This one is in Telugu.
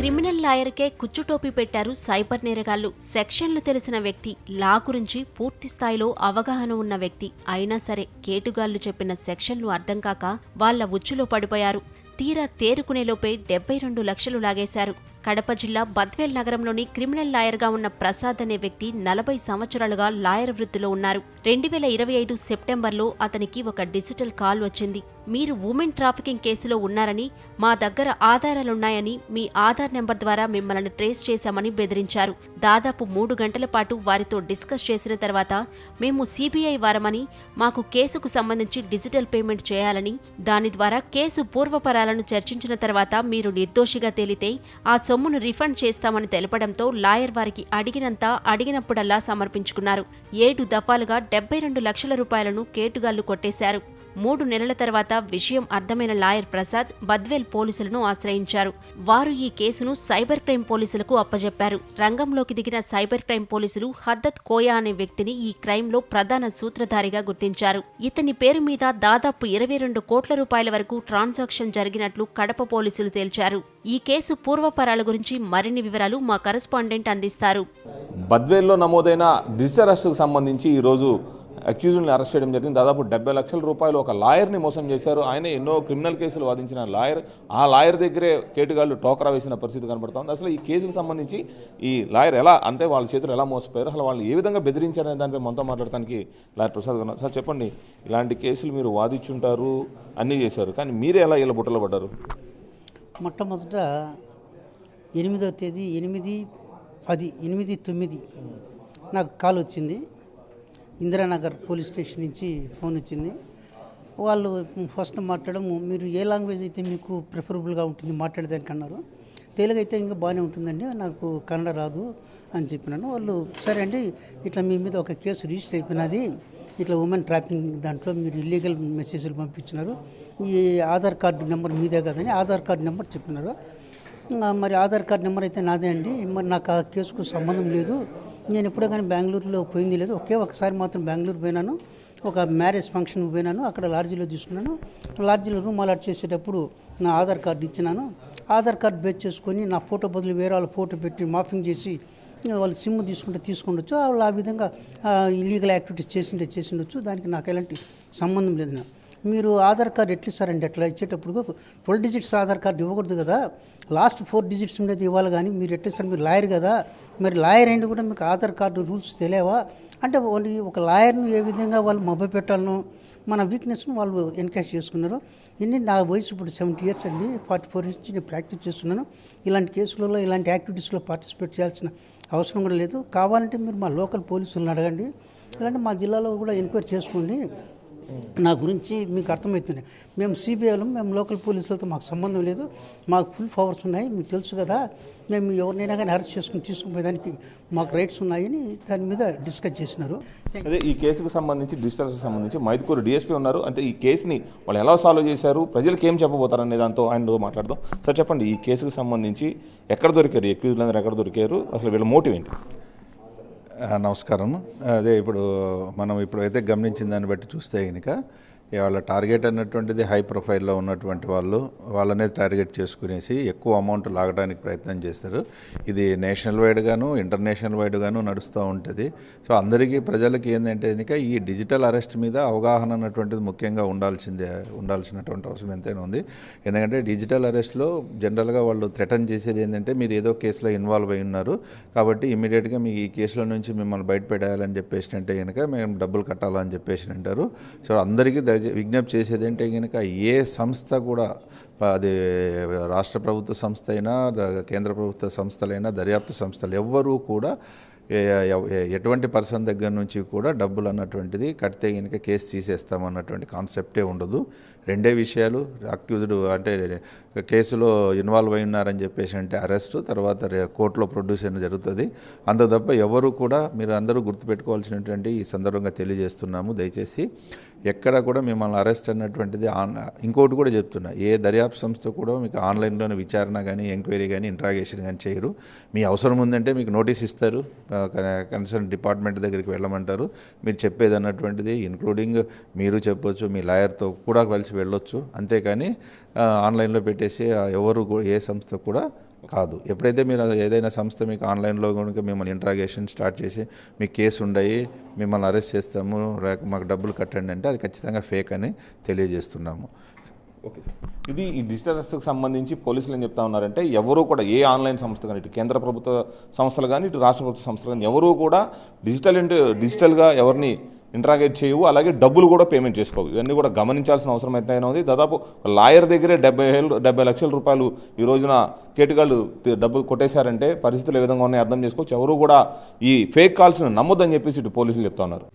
క్రిమినల్ లాయర్కే కుచ్చుటోపీ పెట్టారు సైబర్ నేరగాళ్ళు. సెక్షన్లు తెలిసిన వ్యక్తి లా గురించి పూర్తి స్థాయిలో అవగాహన ఉన్న వ్యక్తి. అయినా సరే కేటుగాళ్ళు చెప్పిన సెక్షన్లు అర్థం కాక వాళ్ళ ఉచ్చులో పడిపోయారు. తీరా తేరుకునేలోపే డెబ్బై రెండు లక్షలు లాగేశారు. కడప జిల్లా బద్వేల్ నగరంలోని క్రిమినల్ లాయర్గా ఉన్న ప్రసాద్ అనే వ్యక్తి నలభై సంవత్సరాలుగా లాయర్ వృత్తిలో ఉన్నారు. రెండు వేల ఇరవై ఐదు సెప్టెంబర్లో అతనికి ఒక డిజిటల్ కాల్ వచ్చింది. మీరు ఉమెన్ ట్రాఫికింగ్ కేసులో ఉన్నారని మా దగ్గర ఆధారాలున్నాయని మీ ఆధార్ నెంబర్ ద్వారా మిమ్మల్ని ట్రేస్ చేశామని బెదిరించారు. దాదాపు మూడు గంటల పాటు వారితో డిస్కస్ చేసిన తర్వాత మేము సిబిఐ వారమని మాకు కేసుకు సంబంధించి డిజిటల్ పేమెంట్ చేయాలని దాని ద్వారా కేసు పూర్వపరాలను చర్చించిన తర్వాత మీరు నిర్దోషిగా తేలితే ఆ సొమ్మును రిఫండ్ చేస్తామని తెలపడంతో లాయర్ వారికి అడిగినంత అడిగినప్పుడల్లా సమర్పించుకున్నారు. ఏడు దఫాలుగా డెబ్బై రెండు లక్షల రూపాయలను కేటుగాళ్ళు కొట్టేశారు. మూడు నెలల తర్వాత విషయం అర్థమైన లాయర్ ప్రసాద్ బద్వేల్ పోలీసులను ఆశ్రయించారు. వారు ఈ కేసును సైబర్ క్రైమ్ పోలీసులకు అప్పజెప్పారు. రంగంలోకి దిగిన సైబర్ క్రైమ్ పోలీసులు హద్దత్ కోయా అనే వ్యక్తిని ఈ క్రైమ్లో ప్రధాన సూత్రధారిగా గుర్తించారు. ఇతని పేరు మీద దాదాపు ఇరవై రెండు కోట్ల రూపాయల వరకు ట్రాన్సాక్షన్ జరిగినట్లు కడప పోలీసులు తేల్చారు. ఈ కేసు పూర్వపరాల గురించి మరిన్ని వివరాలు మా కరెస్పాండెంట్ అందిస్తారు. బద్వేల్లో నమోదైన డిజిటల్ అరెస్టుకు సంబంధించి ఈరోజు అక్యూజ్ని అరెస్ట్ చేయడం జరిగింది. దాదాపు డెబ్బై లక్షల రూపాయలు ఒక లాయర్ని మోసం చేశారు. ఆయన ఎన్నో క్రిమినల్ కేసులు వాదించిన లాయర్. ఆ లాయర్ దగ్గరే కేటుగాళ్ళు టోకరా వేసిన పరిస్థితి కనబడుతుంది అసలు ఈ కేసుకు సంబంధించి ఈ లాయర్ ఎలా అంటే వాళ్ళ చేతులు ఎలా మోసపోయారు? అసలు వాళ్ళు ఏ విధంగా బెదిరించారనే దానిపై మనతో మాట్లాడటానికి లాయర్ ప్రసాద్ గారు సార్ చెప్పండి. ఇలాంటి కేసులు మీరు వాదించుంటారు అన్నీ చేశారు. కానీ మీరే ఎలా ఇలా బుట్టలో పడ్డారు? మొట్టమొదట ఎనిమిదో తేదీ ఎనిమిది పది ఎనిమిది తొమ్మిది నాకు కాల్ వచ్చింది. ఇందిరానగర్ పోలీస్ స్టేషన్ నుంచి ఫోన్ వచ్చింది. వాళ్ళు ఫస్ట్ మాట్లాడము మీరు ఏ లాంగ్వేజ్ అయితే మీకు ప్రిఫరబుల్గా ఉంటుంది మాట్లాడేదానికి అన్నారు. తెలుగు అయితే ఇంకా బాగానే ఉంటుందండి నాకు కన్నడ రాదు అని చెప్పినాను. వాళ్ళు సరే అండి ఇట్లా మీ మీద ఒక కేసు రిజిస్టర్ అయిపోయినది ఇట్లా ఉమెన్ ట్రాపింగ్ దాంట్లో మీరు ఇల్లీగల్ మెసేజ్లు పంపించినారు. ఈ ఆధార్ కార్డు నెంబర్ మీదే కదని ఆధార్ కార్డు నెంబర్ చెప్పినారు. మరి ఆధార్ కార్డ్ నెంబర్ అయితే నాదే అండి మరి నాకు ఆ కేసుకు సంబంధం లేదు. నేను ఎప్పుడో కానీ బెంగళూరులో పోయింది లేదు. ఒకే ఒకసారి మాత్రం బెంగళూరు పోయినాను. ఒక మ్యారేజ్ ఫంక్షన్ పోయినాను. అక్కడ లాడ్జీలో తీసుకున్నాను. లాడ్జీలో రూమ్ అలాట్ చేసేటప్పుడు నా ఆధార్ కార్డు ఇచ్చినాను. ఆధార్ కార్డు బేస్ చేసుకొని నా ఫోటో బదులు వేరే వాళ్ళ ఫోటో పెట్టి మాఫింగ్ చేసి వాళ్ళు సిమ్ తీసుకుంటే తీసుకుండొచ్చు. వాళ్ళు ఆ విధంగా ఇల్లీగల్ యాక్టివిటీస్ చేసిండే చేసిండొచ్చు. దానికి నాకు ఎలాంటి సంబంధం లేదు నాకు. మీరు ఆధార్ కార్డు ఎట్లా ఇస్తారండి? అట్లా ఇచ్చేటప్పుడు ట్వెల్వ్ డిజిట్స్ ఆధార్ కార్డు ఇవ్వకూడదు కదా? లాస్ట్ ఫోర్ డిజిట్స్ ఉండేది ఇవ్వాలి కానీ మీరు ఎట్లా ఇస్తారు? మీరు లాయర్ కదా? మరి లాయర్ అయింది కూడా మీకు ఆధార్ కార్డు రూల్స్ తెలియవా? అంటే ఓన్లీ ఒక లాయర్ను ఏ విధంగా వాళ్ళు మభ్య పెట్టాలను మన వీక్నెస్ను వాళ్ళు ఎన్కరేజ్ చేసుకున్నారు. ఇన్ని నా వయసు ఇప్పుడు సెవెంటీ ఇయర్స్ అండి. ఫార్టీ ఫోర్ ఇయర్స్ నుంచి నేను ప్రాక్టీస్ చేస్తున్నాను. ఇలాంటి కేసులలో ఇలాంటి యాక్టివిటీస్లో పార్టిసిపేట్ చేయాల్సిన అవసరం కూడా లేదు. కావాలంటే మీరు మా లోకల్ పోలీసులను అడగండి. లేదంటే మా జిల్లాలో కూడా ఎంక్వైరీ చేసుకోండి. నా గురించి మీకు అర్థమవుతుంది. మేము సిబిఐలో మేము లోకల్ పోలీసులతో మాకు సంబంధం లేదు. మాకు ఫుల్ పవర్స్ ఉన్నాయి. మీకు తెలుసు కదా మేము ఎవరినైనా కానీ అరెస్ట్ చేసుకుని తీసుకుపోయేదానికి మాకు రైట్స్ ఉన్నాయని దాని మీద డిస్కస్ చేసినారు. అదే ఈ కేసుకు సంబంధించి డిజిటల్ సంబంధించి మైదుకూరు డిఎస్పీ ఉన్నారు. అంటే ఈ కేసుని వాళ్ళు ఎలా సాల్వ్ చేశారు ప్రజలకు ఏం చెప్పబోతారు అనే దాంతో ఆయనతో మాట్లాడదాం. సార్ చెప్పండి ఈ కేసుకు సంబంధించి ఎక్కడ దొరికారు? ఎక్యూజ్లందరూ ఎక్కడ దొరికారు? అసలు వీళ్ళ మోటివ్ ఏంటి? నమస్కారం అదే ఇప్పుడు మనం ఇప్పుడు అయితే గమనించిన దాన్ని బట్టి చూస్తే కనుక వాళ్ళ టార్గెట్ అన్నటువంటిది హై ప్రొఫైల్లో ఉన్నటువంటి వాళ్ళు వాళ్ళనే టార్గెట్ చేసుకునేసి ఎక్కువ అమౌంట్ లాగడానికి ప్రయత్నం చేస్తారు. ఇది నేషనల్ వైడ్గాను ఇంటర్నేషనల్ వైడ్గాను నడుస్తూ ఉంటుంది. సో అందరికీ ప్రజలకి ఏంటంటే కనుక ఈ డిజిటల్ అరెస్ట్ మీద అవగాహన అన్నటువంటిది ముఖ్యంగా ఉండాల్సిందే ఉండాల్సినటువంటి అవసరం ఎంతైనా ఉంది. ఎందుకంటే డిజిటల్ అరెస్ట్లో జనరల్గా వాళ్ళు థ్రెటన్ చేసేది ఏంటంటే మీరు ఏదో కేసులో ఇన్వాల్వ్ అయి ఉన్నారు. కాబట్టి ఇమీడియట్గా మీకు ఈ కేసుల నుంచి మిమ్మల్ని బయటపెట్టాలని చెప్పేసి అంటే కనుక మేము డబ్బులు కట్టాలని చెప్పేసి అంటారు. సో అందరికీ విజ్ఞప్తి చేసేది అంటే కనుక ఏ సంస్థ కూడా అది రాష్ట్ర ప్రభుత్వ సంస్థ అయినా కేంద్ర ప్రభుత్వ సంస్థలైనా దర్యాప్తు సంస్థలు ఎవ్వరూ కూడా ఎటువంటి పర్సన్ దగ్గర నుంచి కూడా డబ్బులు అన్నటువంటిది కడితే కనుక కేసు తీసేస్తామన్నటువంటి కాన్సెప్టే ఉండదు. రెండే విషయాలు అక్యూజ్డ్ అంటే కేసులో ఇన్వాల్వ్ అయి ఉన్నారని చెప్పేసి అంటే అరెస్ట్ తర్వాత కోర్టులో ప్రొడ్యూస్ అయిన జరుగుతుంది. అంత తప్ప ఎవరు కూడా మీరు అందరూ గుర్తుపెట్టుకోవాల్సినటువంటి ఈ సందర్భంగా తెలియజేస్తున్నాము. దయచేసి ఎక్కడ కూడా మిమ్మల్ని అరెస్ట్ అన్నటువంటిది ఆన్ ఇంకోటి కూడా చెప్తున్నా. ఏ దర్యాప్తు సంస్థ కూడా మీకు ఆన్లైన్లోనే విచారణ కానీ ఎంక్వైరీ కానీ ఇంట్రాగేషన్ కానీ చేయరు. మీ అవసరం ఉందంటే మీకు నోటీస్ ఇస్తారు. కన్సర్న్ డిపార్ట్మెంట్ దగ్గరికి వెళ్ళమంటారు. మీరు చెప్పేది అన్నటువంటిది ఇంక్లూడింగ్ మీరు చెప్పొచ్చు మీ లాయర్తో కూడా కలిసి వెళ్ళొచ్చు. అంతేకాని ఆన్లైన్లో పెట్టేసి ఎవరు ఏ సంస్థ కూడా కాదు. ఎప్పుడైతే మీరు ఏదైనా సంస్థ మీకు ఆన్లైన్లో కనుక మిమ్మల్ని ఇంట్రాగేషన్ స్టార్ట్ చేసి మీకు కేసు ఉండయి మిమ్మల్ని అరెస్ట్ చేస్తాము లేక మాకు డబ్బులు కట్టండి అంటే అది ఖచ్చితంగా ఫేక్ అని తెలియజేస్తున్నాము. ఓకే ఇది ఈ డిజిటల్ అరెస్ట్కి సంబంధించి పోలీసులు ఏం చెప్తా ఉన్నారంటే ఎవరు కూడా ఏ ఆన్లైన్ సంస్థ కానీ ఇటు కేంద్ర ప్రభుత్వ సంస్థలు కానీ ఇటు రాష్ట్ర ప్రభుత్వ సంస్థలు కానీ ఎవరు కూడా డిజిటల్ డిజిటల్గా ఎవరిని ఇంట్రాగేట్ చేయవు అలాగే డబ్బులు కూడా పేమెంట్ చేసుకోవు. ఇవన్నీ కూడా గమనించాల్సిన అవసరం అయితే ఉంది. దాదాపు లాయర్ దగ్గరే డెబ్బై ఏళ్ళు డెబ్బై లక్షల రూపాయలు ఈ రోజున కేటుగాళ్ళు డబ్బులు కొట్టేశారంటే పరిస్థితులు ఏ విధంగా ఉన్నాయో అర్థం చేసుకోవచ్చు. ఎవరు కూడా ఈ ఫేక్ కాల్స్ని నమ్మొద్దని చెప్పేసి ఇటు పోలీసులు చెప్తా ఉన్నారు.